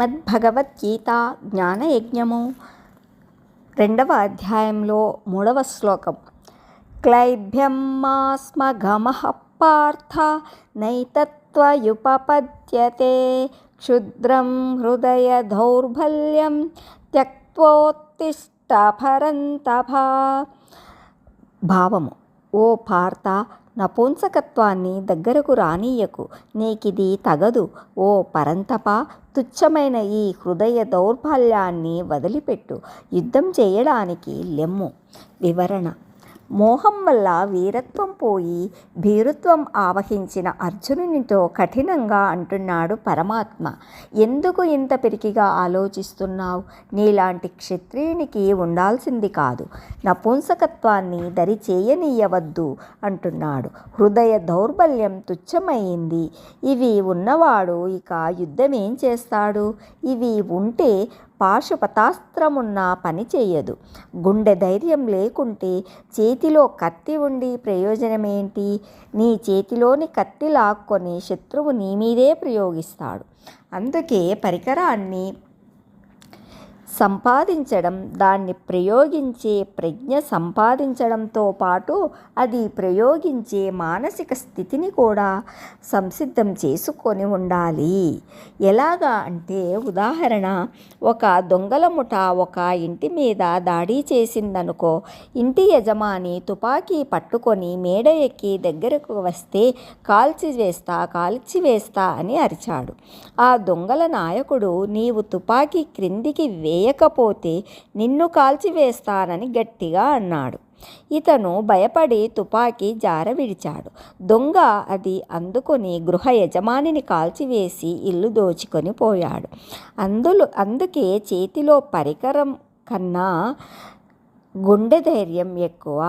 మద్భగవద్గీత జ్ఞానయజ్ఞము. రెండవ అధ్యాయంలో మూడవ శ్లోకం. క్లైభ్యం మాస్మగమః పార్థ నైతత్వయుపపద్యతే క్షుద్రం హృదయ దౌర్బల్యం త్యక్తోత్తిష్టపరంతభ. భావము. ఓ పార్త నపుంసకత్వాన్ని దగ్గరకు రానీయకు నీకిది తగదు. ఓ పరంతప తుచ్చమైన ఈ హృదయ దౌర్బల్యాన్ని వదిలిపెట్టు. యుద్ధం చేయడానికి లెమ్ము. వివరణ. మోహం వల్ల వీరత్వం పోయి భీరుత్వం ఆవహించిన అర్జునునితో కఠినంగా అంటున్నాడు పరమాత్మ. ఎందుకు ఇంత పిరికిగా ఆలోచిస్తున్నావు? నీలాంటి క్షత్రియునికి ఉండాల్సింది కాదు. నపుంసకత్వాన్ని దరి చేయనీయవద్దు అంటున్నాడు. హృదయ దౌర్బల్యం తుచ్చమైంది. ఇవి ఉన్నవాడు ఇక యుద్ధమేం చేస్తాడు? ఇవి ఉంటే పాశుపతాస్త్రమున్నా పని చేయదు. గుండె ధైర్యం లేకుంటే చేతిలో కత్తి ఉండి ప్రయోజనమేంటి? నీ చేతిలోని కత్తి లాక్కొని శత్రువు నీ మీదే ప్రయోగిస్తాడు. అందుకే పరికరాన్ని సంపాదించడం దాన్ని ప్రయోగించే ప్రజ్ఞ సంపాదించడంతో పాటు అది ప్రయోగించే మానసిక స్థితిని కూడా సంసిద్ధం చేసుకొని ఉండాలి. ఎలాగా అంటే ఉదాహరణ ఒక దొంగల ముఠ ఒక ఇంటి మీద దాడి చేసిందనుకో ఇంటి యజమాని తుపాకీ పట్టుకొని మేడ ఎక్కి దగ్గరకు వస్తే కాల్చివేస్తా కాల్చివేస్తా అని అరిచాడు. ఆ దొంగల నాయకుడు నీవు తుపాకీ క్రిందికి వే చేయకపోతే నిన్ను కాల్చివేస్తానని గట్టిగా అన్నాడు. ఇతను భయపడి తుపాకీ జార విడిచాడు. దొంగ అది అందుకొని గృహ యజమానిని కాల్చివేసి ఇల్లు దోచుకొని పోయాడు. అందులో అందుకే చేతిలో పరికరం కన్నా గుండె ధైర్యం ఎక్కువ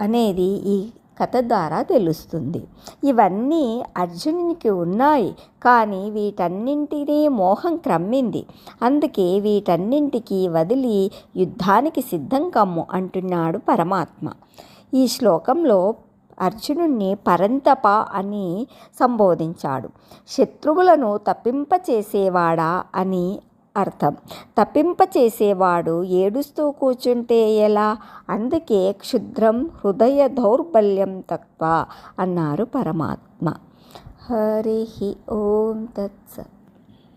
అనేది ఈ కథ ద్వారా తెలుస్తుంది. ఇవన్నీ అర్జునునికి ఉన్నాయి. కానీ వీటన్నింటినీ మోహం క్రమ్మింది. అందుకే వీటన్నింటికి వదిలి యుద్ధానికి సిద్ధం కమ్ము అంటున్నాడు పరమాత్మ. ఈ శ్లోకంలో అర్జునుణ్ణి పరంతప అని సంబోధించాడు. శత్రువులను తప్పింపచేసేవాడా అని అర్థం. తప్పింపచేసేవాడు ఏడుస్తూ కూర్చుంటే ఎలా? అందుకే క్షుద్రం హృదయ దౌర్బల్యం తత్వ అన్నారు పరమాత్మ. హరి ఓం తత్సత్